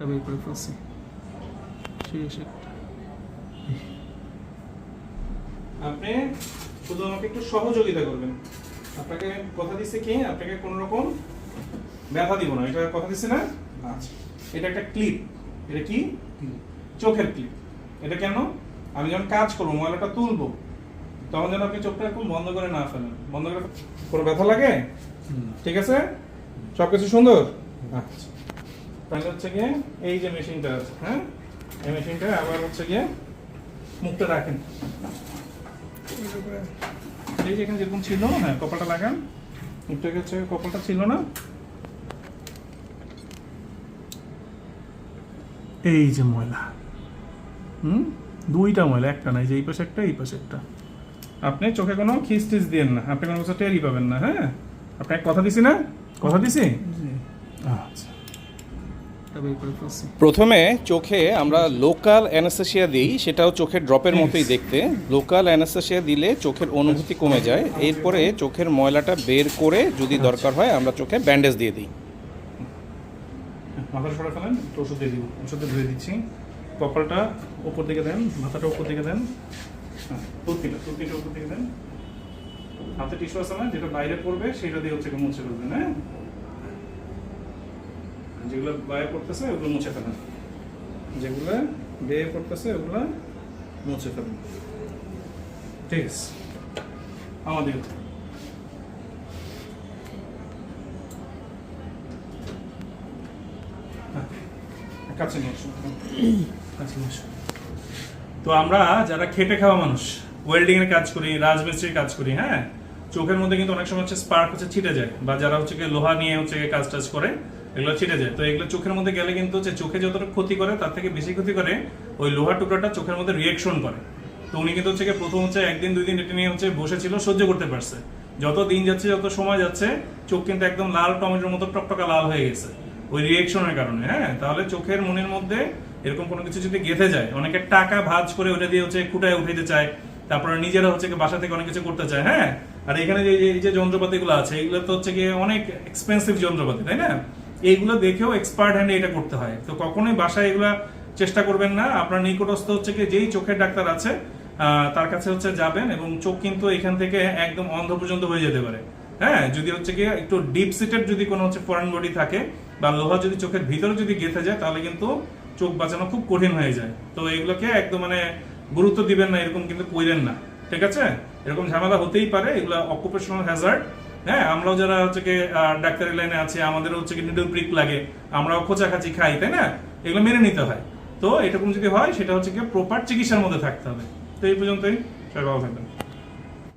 একটা বের করে ফেলছি। শেষ একটা। আপনি শুধু আমাকে একটু সহযোগিতা করবেন। আপনাকে কথা দিচ্ছে কি? আপনাকে কোনো রকম ব্যথা দিব না। এটা কথা দিচ্ছে না? আচ্ছা। এটা একটা ক্লিপ। এটা কি? চোখের ক্লিপ। এটা কেন? আমি যখন কাজ করব মোবাইলটা তুলবো তখন যেন আপনি চোখটা একটু বন্ধ করে না ফেলেন। বন্ধ করে কোনো ব্যথা লাগে? ঠিক আছে? সবকিছু সুন্দর? আচ্ছা। তাহলে হচ্ছে গিয়ে এই যে মেশিনটা আছে হ্যাঁ? এই মেশিনটা আবার হচ্ছে গিয়ে মুখটা রাখেন এই যে এখানে যেরকম ছিল হ্যাঁ কপালটা লাগান। মুখটাকে হচ্ছে কপালটা ছিল না। এই যে ময়লা হুম? দুইটা ময়লা একটা নাই যে এই পাশে একটা এই পাশে একটা। আপনি চোখে কোনো খিস টিস দিয়েন না আপনি কোনো কিছু টেরই পাবেন না হ্যাঁ? আপনাকে কথা দিছি না? কথা দিছি? আচ্ছা। প্রথমে চোখে আমরা লোকাল অ্যানাস্থেশিয়া দিই, সেটাও চোখের ড্রপের মতোই দেখতে। লোকাল অ্যানাস্থেশিয়া দিলে চোখের অনুভূতি কমে যায়। এরপরে চোখের ময়লাটা বের করে যদি দরকার হয়, আমরা চোখে ব্যান্ডেজ দিয়ে দিই। মাথা সরে ফেলেন, একটু ওষুধ দিয়ে দিব। ওষুধে ধুয়ে দিচ্ছি। কপালটা উপর দিকে দেন, মাথাটা উপর দিকে দেন। হ্যাঁ তুর্তিটা দিকে দেন। হাতে টিস্যু আছে যেটা বাইরে পড়বে, সেটা দিয়ে হচ্ছে মুছে ফেলবেন হ্যাঁ? যেগুলো বাইরে পড়তেছে ওগুলো মুছে ফেলেন। যেগুলো বেয়ে পড়তেছে ওগুলো মুছে ফেলেন। ঠিক আছে। আমাদের কাছে নিয়ে আসুন। কাছে নিয়ে আসুন। তো আমরা যারা খেটে খাওয়া মানুষ ওয়েল্ডিং এর কাজ করি রাজমিস্ত্রির কাজ করি হ্যাঁ? চোখের মধ্যে কিন্তু অনেক সময় হচ্ছে স্পার্ক হচ্ছে ছিটে যায়। বা যারা হচ্ছে লোহা নিয়ে হচ্ছে কাজ টাজ করে এগুলো ছিটে যায়। তো এগুলো চোখের মধ্যে গেলে কিন্তু হচ্ছে চোখে যতটা ক্ষতি করে, তার থেকে বেশি ক্ষতি করে ওই লোহার টুকরাটা চোখের মধ্যে রিয়েকশন করে। তো উনি কিন্তু হচ্ছে প্রথম হচ্ছে একদিন, দুই দিন এটা নিয়ে হচ্ছে বসেছিল, সহ্য করতে পারছে। যত দিন যাচ্ছে, যত সময় যাচ্ছে, চোখ কিন্তু একদম লাল টমেটোর মতো টকটকা লাল হয়ে গেছে। ওই রিয়েকশনের কারণে হ্যাঁ? তাহলে চোখের মনের মধ্যে এরকম কোনো কিছু যদি গেঁথে যায়, অনেকে টাকা ভাজ করে ওটা দিয়ে হচ্ছে খুঁটায় উঠাইতে চায়, তারপরে নিজেরা হচ্ছে বাসা থেকে অনেক কিছু করতে চায় হ্যাঁ? আর এখানে যে এই যে যন্ত্রপাতিগুলো আছে, এগুলো তো হচ্ছে গিয়ে অনেক এক্সপেন্সিভ যন্ত্রপাতি, তাই না? এইগুলো দেখেও এক্সপার্ট হ্যান্ডে এটা করতে হয়। তো কখনোই বাসায় এগুলা চেষ্টা করবেন না। আপনার নিকটস্থ হচ্ছে কি, যেই চোখের ডাক্তার আছে তার কাছে হচ্ছে যাবেন এবং চোখ কিন্তু এখান থেকে একদম অন্ধ পর্যন্ত হয়ে যেতে পারে। হ্যাঁ যদি হচ্ছে কি, একটু ডিপ সিটেড যদি কোনো হচ্ছে ফরেন বডি থাকে বা লোহা যদি চোখের ভিতরে যদি গেঁথে যায়, তাহলে কিন্তু চোখ বাঁচানো খুব কঠিন হয়ে যায়। তো এগুলোকে একদম মানে গুরুত্ব দিবেন না, এরকম কিন্তু কইরেন না। ঠিক আছে? এরকম ঝামেলা হতেই পারে। এগুলো অকুপেশনাল হ্যাজার্ড হ্যাঁ আমরাও যারা হচ্ছে কি ডাক্তারি লাইনে আছি, আমাদেরও হচ্ছে কি নিডল প্রিক লাগে, আমরাও খোঁচাখাচি খাই, তাই না? এগুলো মেনে নিতে হয়। তো এরকম যদি হয়, সেটা হচ্ছে কি প্রপার চিকিৎসার মধ্যে থাকতে হবে। তো এই পর্যন্তই। সবাই ভালো থাকবেন।